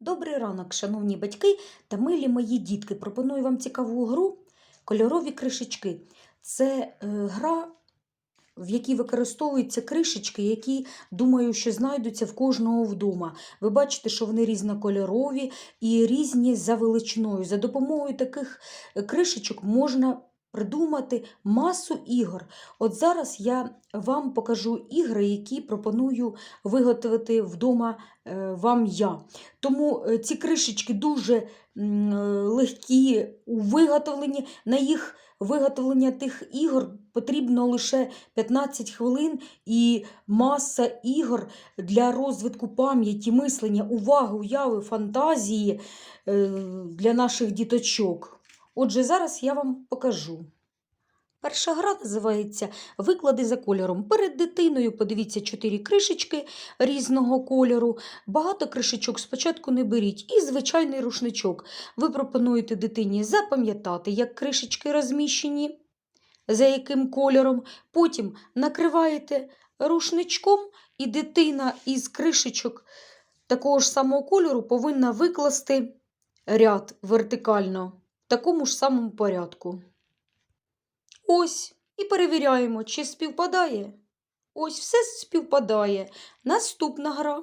Добрий ранок, шановні батьки та милі мої дітки. Пропоную вам цікаву гру кольорові кришечки. Це е, гра, в якій використовуються кришечки, які, думаю, що знайдуться в кожного вдома. Ви бачите, що вони різнокольорові і різні за величиною. За допомогою таких е, кришечок можна придумати масу ігор. От зараз я вам покажу ігри, які пропоную виготовити вдома е, вам я. Тому е, ці кришечки дуже легкі у виготовленні. На їх виготовлення тих ігор потрібно лише 15 хвилин і маса ігор для розвитку пам'яті, мислення, уваги, уяви, фантазії е, для наших діточок. Отже, зараз я вам покажу. Перша гра називається Виклади за кольором. Перед дитиною подивіться чотири кришечки різного кольору. Багато кришечок спочатку не беріть. І звичайний рушничок. Ви пропонуєте дитині запам'ятати, як кришечки розміщені, за яким кольором. Потім накриваєте рушничком, і дитина із кришечок такого ж самого кольору повинна викласти ряд вертикально такому ж самому порядку. Ось, і перевіряємо, чи співпадає. Ось все співпадає. Наступна гра.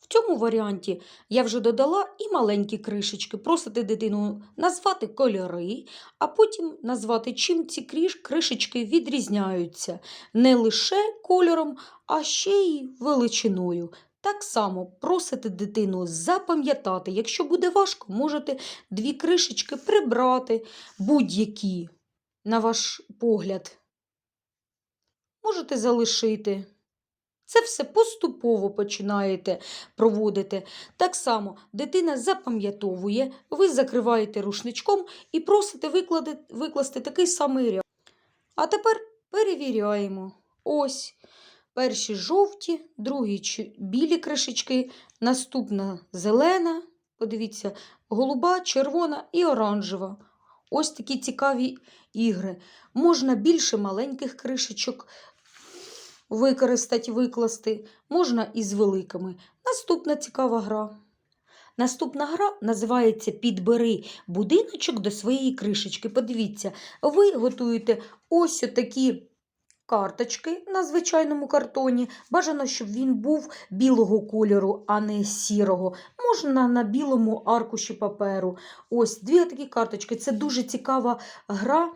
В цьому варіанті я вже додала і маленькі кришечки. Просите дитину назвати кольори, а потім назвати, чим ці кришечки відрізняються. Не лише кольором, а ще й величиною. Так само просите дитину запам'ятати. Якщо буде важко, можете дві кришечки прибрати, будь-які, на ваш погляд. Можете залишити. Це все поступово починаєте проводити. Так само дитина запам'ятовує, ви закриваєте рушничком і просите викласти такий самий ряд. А тепер перевіряємо. Ось перші жовті, другі білі кришечки, наступна зелена, подивіться, голуба, червона і оранжева. Ось такі цікаві ігри. Можна більше маленьких кришечок використати, викласти, можна і з великими. Наступна цікава гра. Наступна гра називається Підбери будиночок до своєї кришечки. Подивіться, ви готуєте ось такі карточки на звичайному картоні. Бажано, щоб він був білого кольору, а не сірого. Можна на білому аркуші паперу. Ось дві такі карточки. Це дуже цікава гра.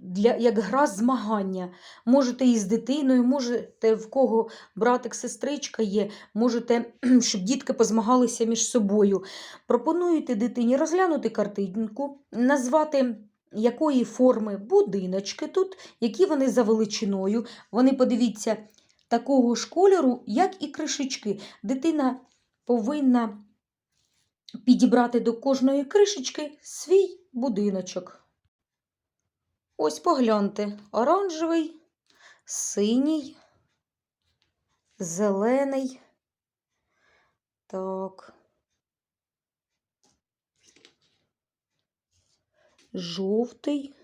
Для, як гра змагання. Можете і з дитиною, можете в кого братик, сестричка є, можете, щоб дітки позмагалися між собою. Пропонуєте дитині розглянути картинку, назвати якої форми будиночки тут, які вони за величиною. Вони, подивіться, такого ж кольору, як і кришечки. Дитина повинна підібрати до кожної кришечки свій будиночок. Ось погляньте, оранжевий, синій, зелений. Так. Жовтий,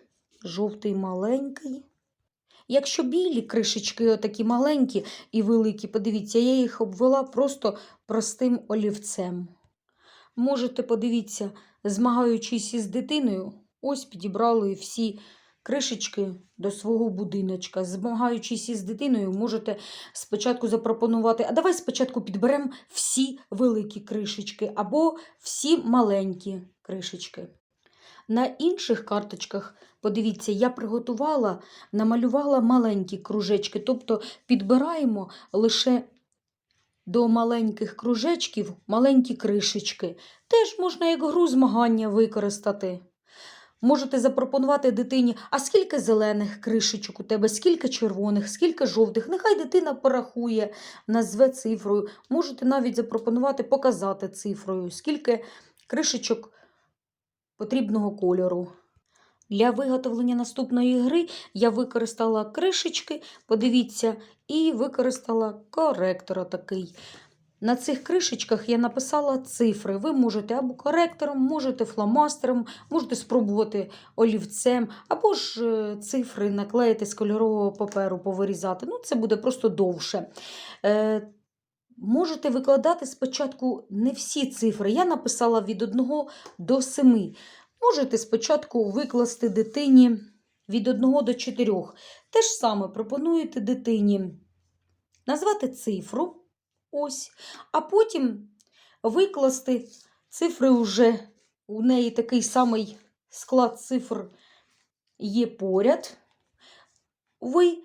жовтий маленький. Якщо білі кришечки отакі маленькі і великі, подивіться, я їх обвела просто простим олівцем. Можете, подивіться, змагаючись із дитиною, ось підібрали всі кришечки до свого будиночка. Змагаючись із дитиною, можете спочатку запропонувати, а давай спочатку підберемо всі великі кришечки або всі маленькі кришечки. На інших карточках, подивіться, я приготувала, намалювала маленькі кружечки, тобто підбираємо лише до маленьких кружечків маленькі кришечки. Теж можна як гру змагання використати. Можете запропонувати дитині, а скільки зелених кришечок у тебе, скільки червоних, скільки жовтих. Нехай дитина порахує, назве цифрою. Можете навіть запропонувати показати цифрою, скільки кришечок потрібного кольору. Для виготовлення наступної гри я використала кришечки, подивіться, і використала коректор такий. На цих кришечках я написала цифри. Ви можете або коректором, можете фломастером, можете спробувати олівцем, або ж е, цифри наклеїти з кольорового паперу, повирізати. Ну, це буде просто довше. Можете викладати спочатку не всі цифри. Я написала від 1 до 7. Можете спочатку викласти дитині від 1 до 4. Те ж саме пропонуєте дитині назвати цифру, ось, а потім викласти цифри вже у неї такий самий склад цифр є поряд. Ви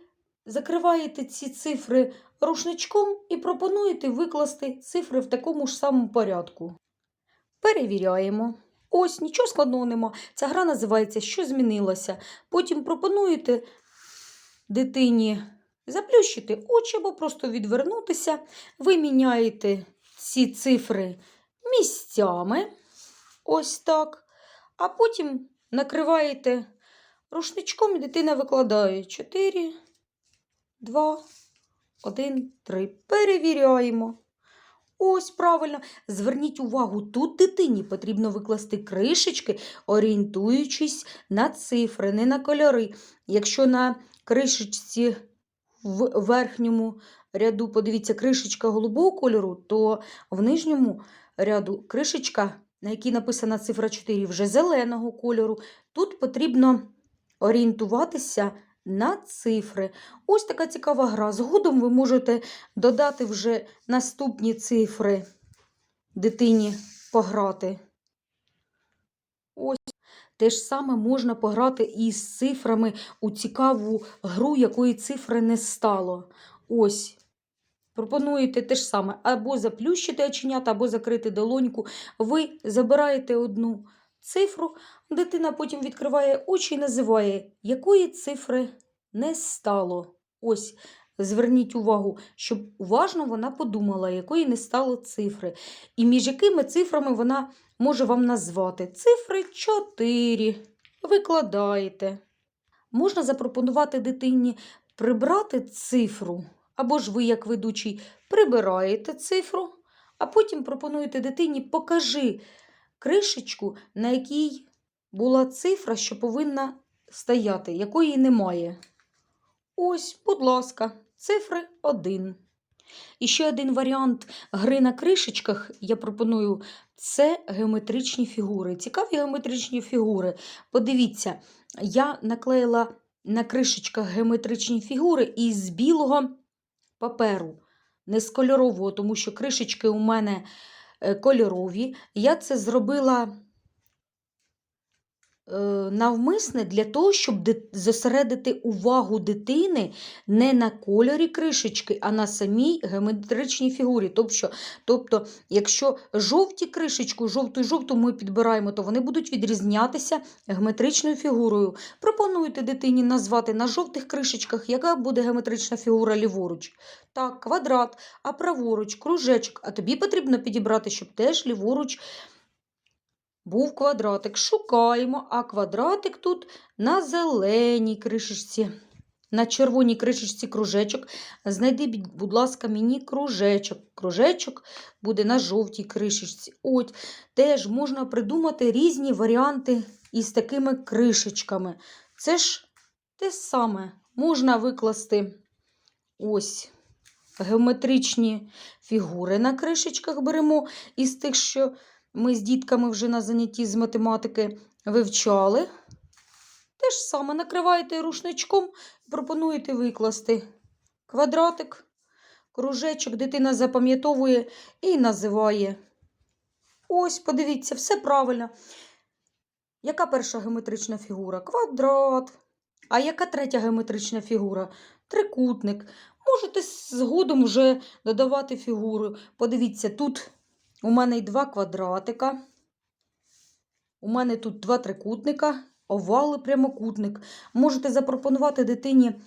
закриваєте ці цифри рушничком і пропонуєте викласти цифри в такому ж самому порядку. Перевіряємо. Ось, нічого складного нема. Ця гра називається Що змінилося. Потім пропонуєте дитині заплющити очі або просто відвернутися. Ви міняєте ці цифри місцями. Ось так. А потім накриваєте рушничком і дитина викладає 4, 2, 1, 3. Перевіряємо. Ось правильно. Зверніть увагу, тут дитині потрібно викласти кришечки, орієнтуючись на цифри, не на кольори. Якщо на кришечці в верхньому ряду, подивіться, кришечка голубого кольору, то в нижньому ряду кришечка, на якій написана цифра 4, вже зеленого кольору. Тут потрібно орієнтуватися на цифри. Ось така цікава гра. Згодом ви можете додати вже наступні цифри дитині пограти. Ось. Те ж саме можна пограти і з цифрами у цікаву гру, якої цифри не стало. Ось. Пропонуєте те ж саме, або заплющити оченята, або закрити долоньку. Ви забираєте одну цифру, дитина потім відкриває очі і називає, якої цифри не стало. Ось, зверніть увагу, щоб уважно вона подумала, якої не стало цифри. І між якими цифрами вона може вам назвати. Цифри 4. Викладаєте. Можна запропонувати дитині прибрати цифру, або ж ви, як ведучий, прибираєте цифру, а потім пропонуєте дитині покажи кришечку, на якій була цифра, що повинна стояти, якої немає. Ось, будь ласка, цифри 1. І ще один варіант гри на кришечках я пропоную це геометричні фігури. Цікаві геометричні фігури. Подивіться, я наклеїла на кришечках геометричні фігури із білого паперу, не з кольорового, тому що кришечки у мене кольорові. Я це зробила е, навмисне для того, щоб зосередити увагу дитини не на кольорі кришечки, а на самій геометричній фігурі. Тобто, тобто якщо жовті кришечку, жовту і жовту ми підбираємо, то вони будуть відрізнятися геометричною фігурою. Пропонуйте дитині назвати на жовтих кришечках, яка буде геометрична фігура ліворуч. Так, квадрат, а праворуч, кружечок. А тобі потрібно підібрати, щоб теж ліворуч був квадратик. Шукаємо, а квадратик тут на зеленій кришечці. На червоній кришечці кружечок. Знайди, будь ласка, мені кружечок. Кружечок буде на жовтій кришечці. От, теж можна придумати різні варіанти із такими кришечками. Це ж те саме. Можна викласти ось геометричні фігури на кришечках беремо із тих, що ми з дітками вже на занятті з математики вивчали. Те ж саме накриваєте рушничком і пропонуєте викласти квадратик, кружечок, дитина запам'ятовує і називає. Ось, подивіться, все правильно. Яка перша геометрична фігура? Квадрат. А яка третя геометрична фігура? Трикутник. Можете згодом вже додавати фігуру. Подивіться, тут у мене й два квадратика. У мене тут два трикутника, овал і прямокутник. Можете запропонувати дитині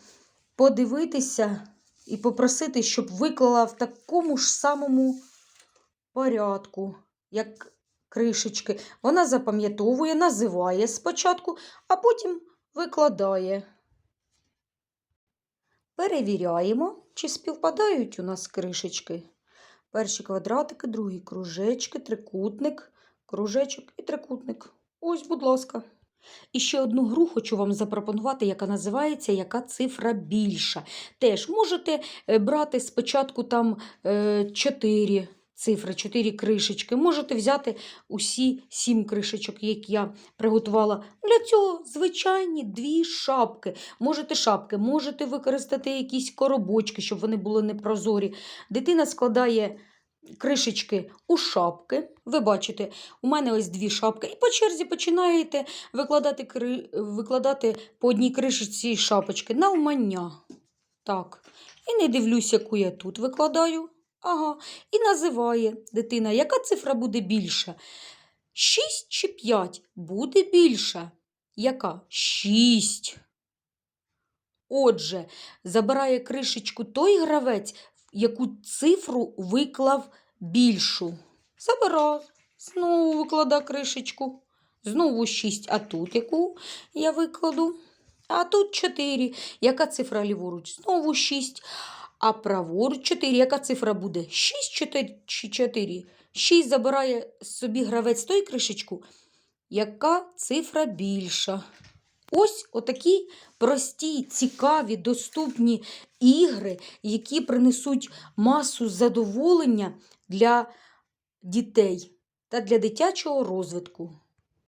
подивитися і попросити, щоб виклала в такому ж самому порядку, як кришечки. Вона запам'ятовує, називає спочатку, а потім викладає. Перевіряємо, чи співпадають у нас кришечки. Перші квадратики, другі кружечки, трикутник, кружечок і трикутник. Ось, будь ласка. І ще одну гру хочу вам запропонувати, яка називається Яка цифра більша. Теж можете е, брати спочатку там 4 цифри, 4 кришечки. Можете взяти усі 7 кришечок, які я приготувала. Для цього звичайні дві шапки. Можете шапки, можете використати якісь коробочки, щоб вони були непрозорі. Дитина складає кришечки у шапки. Ви бачите, у мене ось дві шапки. І по черзі починаєте викладати, кри... викладати по одній кришечці шапочки на умання. Так. І не дивлюсь, яку я тут викладаю. Ага. І називає дитина, яка цифра буде більша? 6 чи 5 буде більша. Яка? 6. Отже, забирає кришечку той гравець, яку цифру виклав більшу. Забирав. Знову виклада кришечку. Знову 6. А тут яку я викладу? А тут 4. Яка цифра ліворуч? Знову 6. А праворуч 4. Яка цифра буде? 6 4 чи 4? 6 забирає собі гравець той кришечку. Яка цифра більша? Ось отакі прості, цікаві, доступні ігри, які принесуть масу задоволення для дітей та для дитячого розвитку.